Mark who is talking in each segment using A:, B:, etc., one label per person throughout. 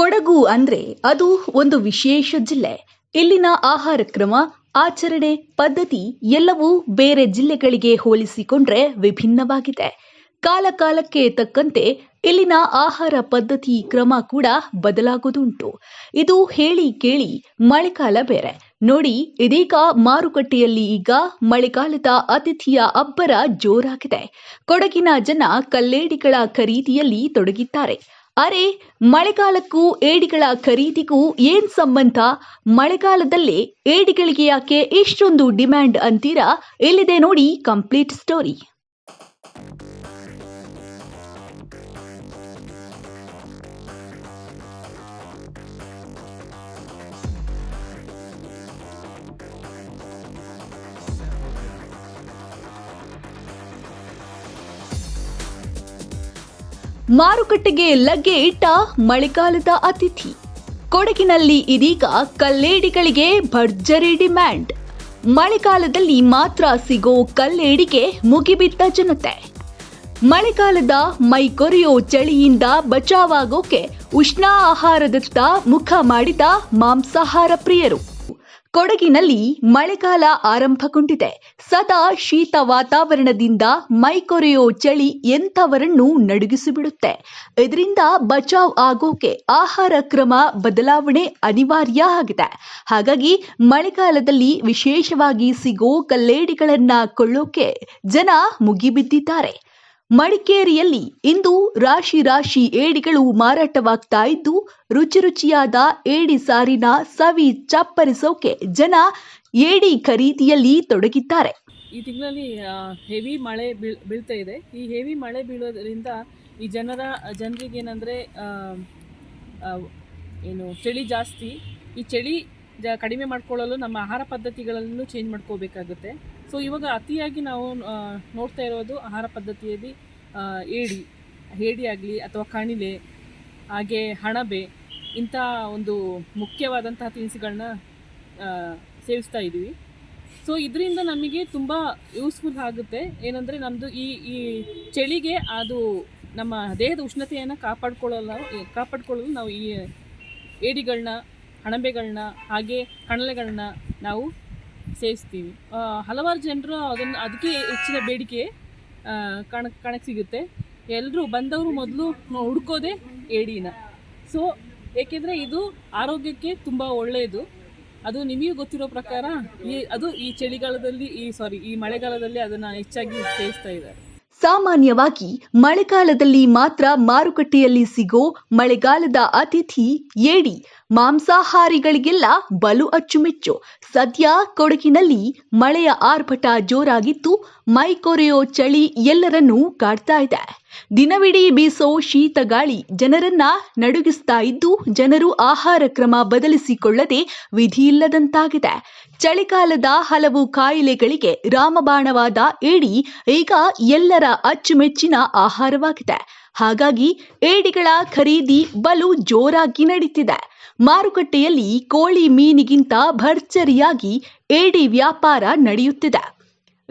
A: ಕೊಡಗು ಅಂದ್ರೆ ಅದು ಒಂದು ವಿಶೇಷ ಜಿಲ್ಲೆ. ಇಲ್ಲಿನ ಆಹಾರ ಕ್ರಮ, ಆಚರಣೆ, ಪದ್ಧತಿ ಎಲ್ಲವೂ ಬೇರೆ ಜಿಲ್ಲೆಗಳಿಗೆ ಹೋಲಿಸಿಕೊಂಡ್ರೆ ವಿಭಿನ್ನವಾಗಿದೆ. ಕಾಲಕಾಲಕ್ಕೆ ತಕ್ಕಂತೆ ಇಲ್ಲಿನ ಆಹಾರ ಪದ್ಧತಿ ಕ್ರಮ ಕೂಡ ಬದಲಾಗುವುದುಂಟು. ಇದು ಹೇಳಿ ಕೇಳಿ ಮಳೆಗಾಲ ಬೇರೆ. ನೋಡಿ, ಇದೀಗ ಮಾರುಕಟ್ಟೆಯಲ್ಲಿ ಈಗ ಮಳೆಗಾಲದ ಅತಿಥಿಯ ಅಬ್ಬರ ಜೋರಾಗಿದೆ. ಕೊಡಗಿನ ಜನ ಕಲ್ಲೇಡಿಗಳ ಖರೀದಿಯಲ್ಲಿ ತೊಡಗಿದ್ದಾರೆ. ಅರೆ, ಮಳೆಗಾಲಕ್ಕೂ ಏಡಿಗಳ ಖರೀದಿಗೂ ಏನ್ ಸಂಬಂಧ? ಮಳೆಗಾಲದಲ್ಲಿ ಏಡಿಗಳಿಗೆ ಯಾಕೆ ಇಷ್ಟೊಂದು ಡಿಮ್ಯಾಂಡ್ ಅಂತೀರಾ? ಇಲ್ಲಿದೆ ನೋಡಿ ಕಂಪ್ಲೀಟ್ ಸ್ಟೋರಿ. ಮಾರುಕಟ್ಟೆಗೆ ಲಗ್ಗೆ ಇಟ್ಟ ಮಳೆಗಾಲದ ಅತಿಥಿ. ಕೊಡಗಿನಲ್ಲಿ ಇದೀಗ ಕಲ್ಲೇಡಿಗಳಿಗೆ ಭರ್ಜರಿ ಡಿಮ್ಯಾಂಡ್. ಮಳೆಗಾಲದಲ್ಲಿ ಮಾತ್ರ ಸಿಗೋ ಕಲ್ಲೇಡಿಗೆ ಮುಗಿಬಿದ್ದ ಜನತೆ. ಮಳೆಗಾಲದ ಮೈ ಕೊರೆಯೋ ಚಳಿಯಿಂದ ಬಚಾವಾಗೋಕೆ ಉಷ್ಣ ಆಹಾರದತ್ತ ಮುಖ ಮಾಡಿದ ಮಾಂಸಾಹಾರ ಪ್ರಿಯರು. ಕೊಡಗಿನಲ್ಲಿ ಮಳೆಗಾಲ ಆರಂಭಗೊಂಡಿದೆ. ಸದಾ ಶೀತ ವಾತಾವರಣದಿಂದ ಮೈಕೊರೆಯೋ ಚಳಿ ಎಂಥವರನ್ನು ನಡುಗಿಸಿಬಿಡುತ್ತೆ. ಇದರಿಂದ ಬಚಾವ್ ಆಗೋಕೆ ಆಹಾರ ಕ್ರಮ ಬದಲಾವಣೆ ಅನಿವಾರ್ಯ ಆಗಿದೆ. ಹಾಗಾಗಿ ಮಳೆಗಾಲದಲ್ಲಿ ವಿಶೇಷವಾಗಿ ಸಿಗೋ ಕಲ್ಲೇಡಿಗಳನ್ನ ಕೊಳ್ಳೋಕೆ ಜನ ಮುಗಿಬಿದ್ದಿದ್ದಾರೆ. ಮಡಿಕೇರಿಯಲ್ಲಿ ಇಂದು ರಾಶಿ ರಾಶಿ ಏಡಿಗಳು ಮಾರಾಟವಾಗ್ತಾ ಇದ್ದು, ರುಚಿ ರುಚಿಯಾದ ಏಡಿ ಸಾರಿನ ಸವಿ ಚಪ್ಪರಿಸೋಕೆ ಜನ ಏಡಿ ಖರೀದಿಯಲ್ಲಿ ತೊಡಗಿದ್ದಾರೆ.
B: ಈ ತಿಂಗಳಲ್ಲಿ ಹೆವಿ ಮಳೆ ಬೀಳ್, ಬೀಳ್ತಾ ಇದೆ. ಈ ಹೆವಿ ಮಳೆ ಬೀಳೋದ್ರಿಂದ ಈ ಜನರ ಜನರಿಗೆ ಏನಂದರೆ ಏನು, ಚಳಿ ಜಾಸ್ತಿ. ಈ ಚಳಿ ಜ, ಕಡಿಮೆ ಮಾಡ್ಕೊಳ್ಳಲು ನಮ್ಮ ಆಹಾರ ಪದ್ಧತಿಗಳನ್ನು ಚೇಂಜ್ ಮಾಡ್ಕೋಬೇಕಾಗುತ್ತೆ. ಸೊ ಇವಾಗ ಅತಿಯಾಗಿ ನಾವು ನೋಡ್ತಾ ಇರೋದು ಆಹಾರ ಪದ್ಧತಿಯಲ್ಲಿ ಏಡಿ ಏಡಿ ಆಗಲಿ ಅಥವಾ ಕಣಿಲೆ, ಹಾಗೆ ಹಣಬೆ ಇಂಥ ಒಂದು ಮುಖ್ಯವಾದಂತಹ ತಿನಿಸುಗಳನ್ನ ಸೇವಿಸ್ತಾ ಇದ್ದೀವಿ. ಸೊ ಇದರಿಂದ ನಮಗೆ ತುಂಬ ಯೂಸ್ಫುಲ್ ಆಗುತ್ತೆ. ಏನಂದರೆ ನಮ್ಮದು ಈ ಈ ಚಳಿಗೆ ಅದು ನಮ್ಮ ದೇಹದ ಉಷ್ಣತೆಯನ್ನು ಕಾಪಾಡ್ಕೊಳ್ಳಲು ಕಾಪಾಡ್ಕೊಳ್ಳಲು ನಾವು ಈ ಏಡಿಗಳನ್ನ, ಹಣಬೆಗಳನ್ನ, ಹಾಗೆ ಕಣಲೆಗಳನ್ನ ನಾವು ಸೇವಿಸ್ತೀವಿ ಹಲವಾರು ಜನರು ಅದನ್ನು, ಅದಕ್ಕೆ ಹೆಚ್ಚಿನ ಬೇಡಿಕೆ ಕಣಕ್ ಕಾಣಕ್ಕೆ ಸಿಗುತ್ತೆ. ಎಲ್ಲರೂ ಬಂದವರು ಮೊದಲು ಹುಡ್ಕೋದೇ ಏಡಿನ. ಸೊ ಏಕೆಂದರೆ ಇದು ಆರೋಗ್ಯಕ್ಕೆ ತುಂಬ ಒಳ್ಳೆಯದು. ಅದು ನಿಮಗೆ ಗೊತ್ತಿರೋ ಪ್ರಕಾರ ಈ, ಅದು ಈ ಚಳಿಗಾಲದಲ್ಲಿ, ಈ ಸಾರಿ ಈ ಮಳೆಗಾಲದಲ್ಲಿ ಅದನ್ನು ಹೆಚ್ಚಾಗಿ ಸೇವಿಸ್ತಾ ಇದ್ದಾರೆ.
A: ಸಾಮಾನ್ಯವಾಗಿ ಮಳೆಗಾಲದಲ್ಲಿ ಮಾತ್ರ ಮಾರುಕಟ್ಟೆಯಲ್ಲಿ ಸಿಗೋ ಮಳೆಗಾಲದ ಅತಿಥಿ ಏಡಿ. ಮಾಂಸಾಹಾರಿಗಳಿಗೆಲ್ಲ ಬಲು ಅಚ್ಚುಮೆಚ್ಚು. ಸದ್ಯ ಕೊಡಗಿನಲ್ಲಿ ಮಳೆಯ ಆರ್ಭಟ ಜೋರಾಗಿದ್ದು ಮೈ ಕೊರೆಯೋ ಚಳಿ ಎಲ್ಲರನ್ನೂ ಕಾಡ್ತಾ ಇದೆ. ದಿನವಿಡೀ ಬೀಸೋ ಶೀತ ಗಾಳಿ ಜನರನ್ನ ನಡುಗಿಸ್ತಾ ಇದ್ದು ಜನರು ಆಹಾರ ಕ್ರಮ ಬದಲಿಸಿಕೊಳ್ಳದೆ ವಿಧಿಯಿಲ್ಲದಂತಾಗಿದೆ ಚಳಿಗಾಲದ ಹಲವು ಕಾಯಿಲೆಗಳಿಗೆ ರಾಮಬಾಣವಾದ ಏಡಿ ಈಗ ಎಲ್ಲರ ಅಚ್ಚುಮೆಚ್ಚಿನ ಆಹಾರವಾಗಿದೆ. ಹಾಗಾಗಿ ಏಡಿಗಳ ಖರೀದಿ ಬಲು ಜೋರಾಗಿ ನಡೀತಿದೆ. ಮಾರುಕಟ್ಟೆಯಲ್ಲಿ ಕೋಳಿ ಮೀನಿಗಿಂತ ಭರ್ಜರಿಯಾಗಿ ಏಡಿ ವ್ಯಾಪಾರ ನಡೆಯುತ್ತಿದೆ.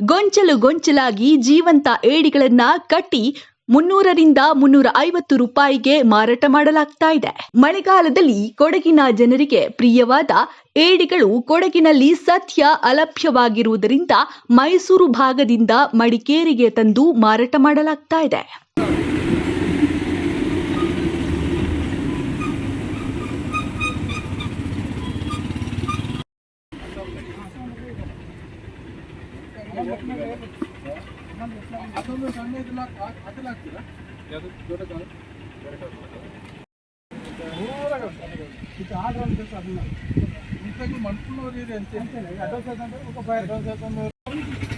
A: ಗೊಂಚಲು ಗೊಂಚಲಾಗಿ ಜೀವಂತ ಏಡಿಗಳನ್ನ ಕಟ್ಟಿ ಮುನ್ನೂರರಿಂದ ಮುನ್ನೂರ ಐವತ್ತು ರೂಪಾಯಿಗೆ ಮಾರಾಟ ಮಾಡಲಾಗ್ತಾ ಇದೆ. ಮಳೆಗಾಲದಲ್ಲಿ ಕೊಡಗಿನ ಜನರಿಗೆ ಪ್ರಿಯವಾದ ಏಡಿಗಳು ಕೊಡಗಿನಲ್ಲಿ ಸದ್ಯ ಅಲಭ್ಯವಾಗಿರುವುದರಿಂದ ಮೈಸೂರು ಭಾಗದಿಂದ ಮಡಿಕೇರಿಗೆ ತಂದು ಮಾರಾಟ ಮಾಡಲಾಗ್ತಾ ಇದೆ.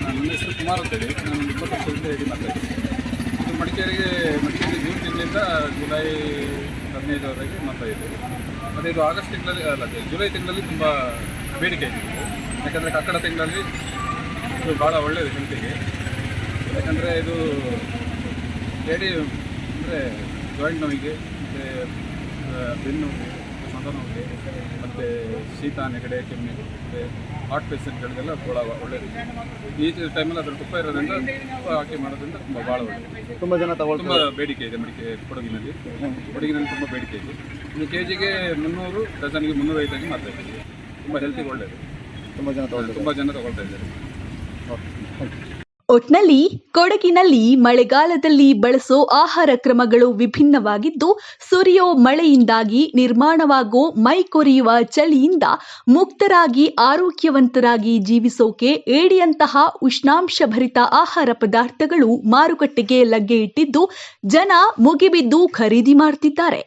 C: ನನ್ನ ಹೆಸರು ಕುಮಾರ್ ಅಂತೇಳಿ ನಾನು ಇಪ್ಪತ್ತು ವರ್ಷದಿಂದ ಹೇಳಿ ಇದು ಮಡಿಕೇರಿಗೆ ಮಡಿಕೇರಿ ಜೂನ್ ತಿಂಗಳಿಂದ ಜುಲೈ ಹದಿನೈದರವರೆಗೆ ಮಾಡ್ತಾ ಇದೆ ಮತ್ತು ಇದು ಆಗಸ್ಟ್ ತಿಂಗಳಲ್ಲಿ ಅಲ್ಲ ಜುಲೈ ತಿಂಗಳಲ್ಲಿ ತುಂಬ ಬೇಡಿಕೆ ಇದೆ ಇದು. ಯಾಕಂದರೆ ಕಕ್ಕಡ ತಿಂಗಳಲ್ಲಿ ಇದು ಭಾಳ ಒಳ್ಳೆಯದು ಹೆಲ್ತಿಗೆ ಯಾಕಂದರೆ ಇದು ಏಡಿ ಅಂದರೆ ಜಾಯಿಂಟ್ ನೋವಿಗೆ ಮತ್ತು ಬೆನ್ನು ಮತನೋವಿಗೆ ಮತ್ತು ಶೀತ ನೆಗಡೆ ಕೆಮ್ಮು ಮತ್ತು ಹಾರ್ಟ್ ಪೇಷಂಟ್ಗಳಿಗೆಲ್ಲ ಭಾಳ ಒಳ್ಳೆಯದು ಈ ಟೈಮಲ್ಲಿ ಅದರ ತುಪ್ಪ ಇರೋದ್ರಿಂದ ತುಪ್ಪ ಹಾಕಿ ಮಾಡೋದ್ರಿಂದ ತುಂಬ ಭಾಳ ಒಳ್ಳೆಯದು
D: ತುಂಬ ಜನ
C: ತುಂಬ
D: ತಗೊಳ್ತಾರೆ
C: ಬೇಡಿಕೆ ಇದೆ ಮಡಿಕೆ ಕೊಡಗಿನಲ್ಲಿ. ಕೊಡಗಿನಲ್ಲಿ ತುಂಬ ಬೇಡಿಕೆ ಇದೆ. ಒಂದು ಕೆ ಜಿಗೆ ಮುನ್ನೂರು ಡಜನ್ಗೆ ಮುನ್ನೂರೈವತ್ತಾಗಿ ಮಾಡ್ತಾ ಇದ್ದೀವಿ. ತುಂಬ ಹೆಲ್ತಿಗೆ ಒಳ್ಳೆಯದು
D: ತುಂಬ ಜನ
C: ತುಂಬ ಜನ ತಗೊಳ್ತಾ ಇದ್ದಾರೆ.
A: ಒಟ್ನಲ್ಲಿ ಕೊಡಗಿನಲ್ಲಿ ಮಳೆಗಾಲದಲ್ಲಿ ಬಳಸೋ ಆಹಾರ ಕ್ರಮಗಳು ವಿಭಿನ್ನವಾಗಿದ್ದು, ಸುರಿಯೋ ಮಳೆಯಿಂದಾಗಿ ನಿರ್ಮಾಣವಾಗೋ ಮೈ ಕೊರೆಯುವ ಚಳಿಯಿಂದ ಮುಕ್ತರಾಗಿ ಆರೋಗ್ಯವಂತರಾಗಿ ಜೀವಿಸೋಕೆ ಏಡಿಯಂತಹ ಉಷ್ಣಾಂಶಭರಿತ ಆಹಾರ ಪದಾರ್ಥಗಳು ಮಾರುಕಟ್ಟೆಗೆ ಲಗ್ಗೆ ಇಟ್ಟಿದ್ದು, ಜನ ಮುಗಿಬಿದ್ದು ಖರೀದಿ ಮಾಡ್ತಿದ್ದಾರೆ.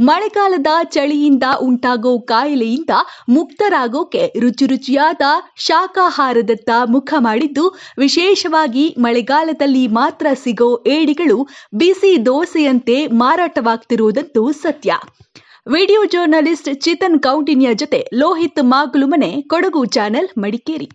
A: ಮಳೆಗಾಲದ ಚಳಿಯಿಂದ ಉಂಟಾಗೋ ಕಾಯಿಲೆಯಿಂದ ಮುಕ್ತರಾಗೋಕೆ ರುಚಿ ರುಚಿಯಾದ ಶಾಖಾಹಾರದತ್ತ ಮುಖ ಮಾಡಿದ್ದು, ವಿಶೇಷವಾಗಿ ಮಳೆಗಾಲದಲ್ಲಿ ಮಾತ್ರ ಸಿಗೋ ಏಡಿಗಳು ಬಿಸಿ ದೋಸೆಯಂತೆ ಮಾರಾಟವಾಗ್ತಿರುವುದಂತೂ ಸತ್ಯ. ವಿಡಿಯೋ ಜರ್ನಲಿಸ್ಟ್ ಚಿತನ್ ಕೌಂಟಿನ್ಯ ಜೊತೆ ಲೋಹಿತ್ ಮಾಗ್ಲುಮನೆ, ಕೊಡಗು ಚಾನೆಲ್, ಮಡಿಕೇರಿ.